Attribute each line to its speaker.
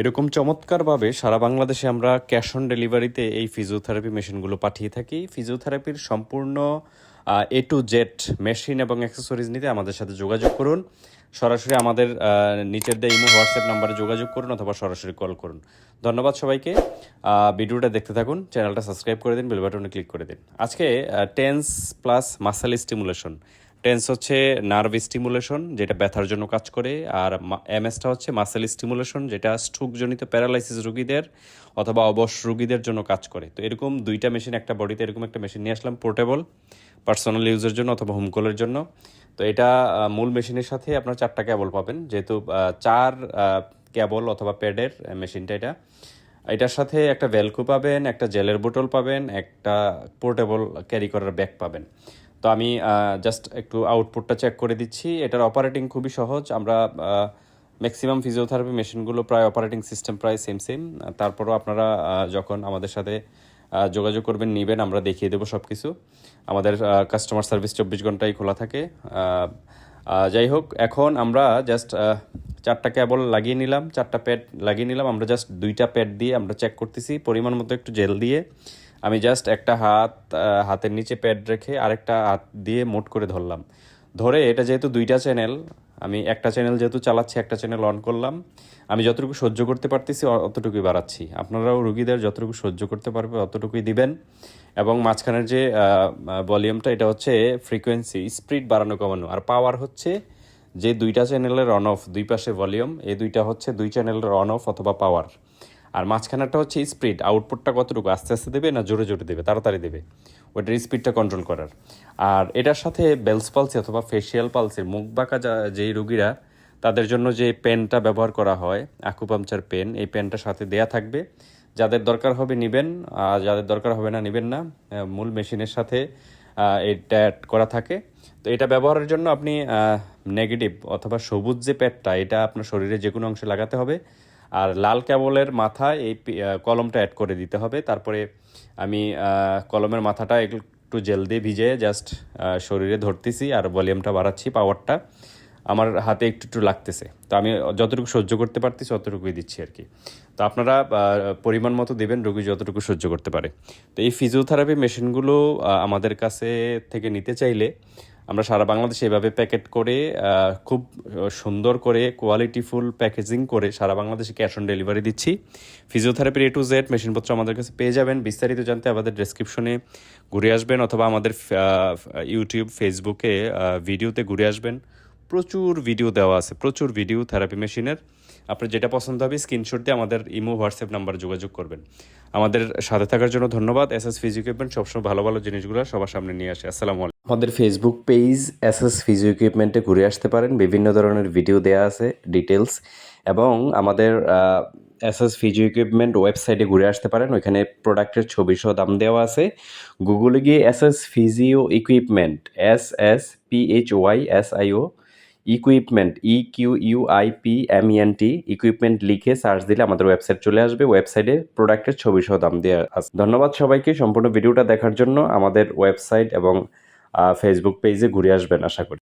Speaker 1: এরকম চমৎকারভাবে সারা বাংলাদেশে আমরা ক্যাশ অন ডেলিভারিতে এই ফিজিওথেরাপি মেশিনগুলো পাঠিয়ে থাকি। ফিজিওথেরাপির সম্পূর্ণ এ টু জেড মেশিন এবং অ্যাক্সেসরিজ নিতে আমাদের সাথে যোগাযোগ করুন। সরাসরি আমাদের নিচের দেয় ইমো হোয়াটসঅ্যাপ নাম্বারে যোগাযোগ করুন অথবা সরাসরি কল করুন। ধন্যবাদ সবাইকে। ভিডিওটা দেখতে থাকুন চ্যানেলটা সাবস্ক্রাইব করে দিন বেল বাটনে ক্লিক করে দিন। আজকে TENS plus muscle stimulation TENS হচ্ছে নার্ভ স্টিমুলেশন যেটা ব্যথার জন্য কাজ করে, আর এমএসটা হচ্ছে মাসেল স্টিমুলেশন যেটা স্ট্রোকজনিত প্যারালাইসিস রোগীদের অথবা অবশ রুগীদের জন্য কাজ করে। তো এরকম দুইটা মেশিন একটা বডিতে এরকম একটা মেশিন নিয়ে আসলাম পোর্টেবল পার্সোনাল ইউজের জন্য অথবা হোম কলের জন্য। তো এটা মূল মেশিনের সাথে আপনার চারটা কেবল পাবেন, যেহেতু চার কেবল অথবা প্যাডের মেশিনটা এটা। এটার সাথে একটা ভ্যালকু পাবেন, একটা জেলের বোতল পাবেন, একটা পোর্টেবল ক্যারি করার ব্যাগ পাবেন। তো আমি জাস্ট একটু আউটপুটটা চেক করে দিচ্ছি। এটার অপারেটিং খুবই সহজ। আমরা ম্যাক্সিমাম ফিজিওথেরাপি মেশিনগুলো প্রায় অপারেটিং সিস্টেম প্রায় সেম সেম তারপরও আপনারা যখন আমাদের সাথে যোগাযোগ করবেন, নেবেন, আমরা দেখিয়ে দেবো সব কিছু আমাদের কাস্টমার সার্ভিস চব্বিশ ঘন্টাই খোলা থাকে। যাই হোক, এখন আমরা জাস্ট চারটা কেবল লাগিয়ে নিলাম, চারটা প্যাড লাগিয়ে নিলাম। আমরা জাস্ট দুইটা প্যাড দিয়ে আমরা চেক করতেছি। পরিমাণ মতো একটু জেল দিয়ে। আমি জাস্ট একটা হাত হাতের নিচে প্যাড রেখে আরেকটা হাত দিয়ে মোট করে ধরলাম। ধরে এটা যেহেতু দুইটা চ্যানেল আমি একটা চ্যানেল যেহেতু চালাচ্ছি, একটা চ্যানেল অন করলাম। আমি যতটুকু সহ্য করতে পারতেছি অতটুকুই বাড়াচ্ছি। আপনারাও রুগীদের যতটুকু সহ্য করতে পারবে, অতটুকুই দিবেন। এবং মাঝখানের যে ভলিউমটা এটা হচ্ছে ফ্রিকোয়েন্সি স্পিড বাড়ানো, কমানো। আর পাওয়ার হচ্ছে যে দুইটা চ্যানেলের অন অফ দুই পাশে ভলিউম এই দুইটা হচ্ছে দুই চ্যানেলের অন অফ অথবা পাওয়ার আর মাঝখানেরটা হচ্ছে স্পিড আউটপুটটা কতটুকু, আস্তে আস্তে দেবে না জোরে জোরে দেবে, তাড়াতাড়ি দেবে? ওইটার স্পিডটা কন্ট্রোল করার। আর এটার সাথে বেলস পালসি অথবা ফেসিয়াল পালসির মুখ বাঁকা যা- যেই রুগীরা, তাদের জন্য যে পেনটা ব্যবহার করা হয় আকুপাংচার পেন এই পেনটা সাথে দেয়া থাকবে। যাদের দরকার হবে নেবেন, আর যাদের দরকার হবে না নেবেন না মূল মেশিনের সাথে এটা অ্যাড করা থাকে। তো এটা ব্যবহারের জন্য আপনি নেগেটিভ অথবা সবুজ যে প্যাডটা এটা আপনার শরীরে যে কোনো অংশে লাগাতে হবে। আর লাল কেবলের মাথা এই কলমটা অ্যাড করে দিতে হবে। তারপরে আমি কলমের মাথাটা একটু জেল দিয়ে ভিজে জাস্ট শরীরে ধরতেছি আর ভলিউমটা বাড়াচ্ছি পাওয়ারটা আমার হাতে একটু একটু লাগতেছে। তো আমি যতটুকু সহ্য করতে পারতেছি ততটুকুই দিচ্ছি আর কি। তো আপনারা পরিমাণ মতো দেবেন, রোগী যতটুকু সহ্য করতে পারে। তো এই ফিজিওথেরাপি মেশিনগুলো আমাদের কাছে থেকে নিতে চাইলে আমরা সারা বাংলাদেশে এভাবে প্যাকেট করে খুব সুন্দর করে কোয়ালিটিফুল প্যাকেজিং করে সারা বাংলাদেশে ক্যাশ অন ডেলিভারি দিচ্ছি। ফিজিওথেরাপির এ টু জেড মেশিনপত্র আমাদের কাছে পেয়ে যাবেন। বিস্তারিত জানতে আমাদের ডেসক্রিপশনে ঘুরে আসবেন অথবা আমাদের ইউটিউব ফেসবুকে ভিডিওতে ঘুরে আসবেন। প্রচুর ভিডিও দেওয়া আছে, প্রচুর ভিডিও থেরাপি মেশিনের আপনার যেটা পছন্দ হবে স্ক্রিনশট দিয়ে আমাদের ইমো, হোয়াটসঅ্যাপ নাম্বার যোগাযোগ করবেন। আমাদের সাথে থাকার জন্য ধন্যবাদ। এস এস ফিজিও ইকুইপমেন্ট সবসময় ভালো ভালো জিনিসগুলো সবার সামনে নিয়ে আসে। আসসালামু আলাইকুম। আমাদের Facebook page S S physio ইকুইপমেন্টে ঘুরে আসতে পারেন। বিভিন্ন ধরনের ভিডিও দেওয়া আছে ডিটেলস এবং আমাদের এস এস ফিজিও ইকুইপমেন্ট ওয়েবসাইটে ঘুরে আসতে পারেন। ওইখানে প্রোডাক্টের ছবি সহ দাম দেওয়া আছে। গুগলে গিয়ে S S physio equipment S S P H Y S I O equipment E Q U I P M E N T equipment লিখে সার্চ দিলে আমাদের ওয়েবসাইট চলে আসবে। ওয়েবসাইটে প্রোডাক্টের ছবি সহ দাম দেওয়া আছে। ধন্যবাদ সবাইকে সম্পূর্ণ ভিডিওটা দেখার জন্য। আমাদের ওয়েবসাইট এবং ফেসবুক পেজে ঘুরে আসবেন, আশা করি।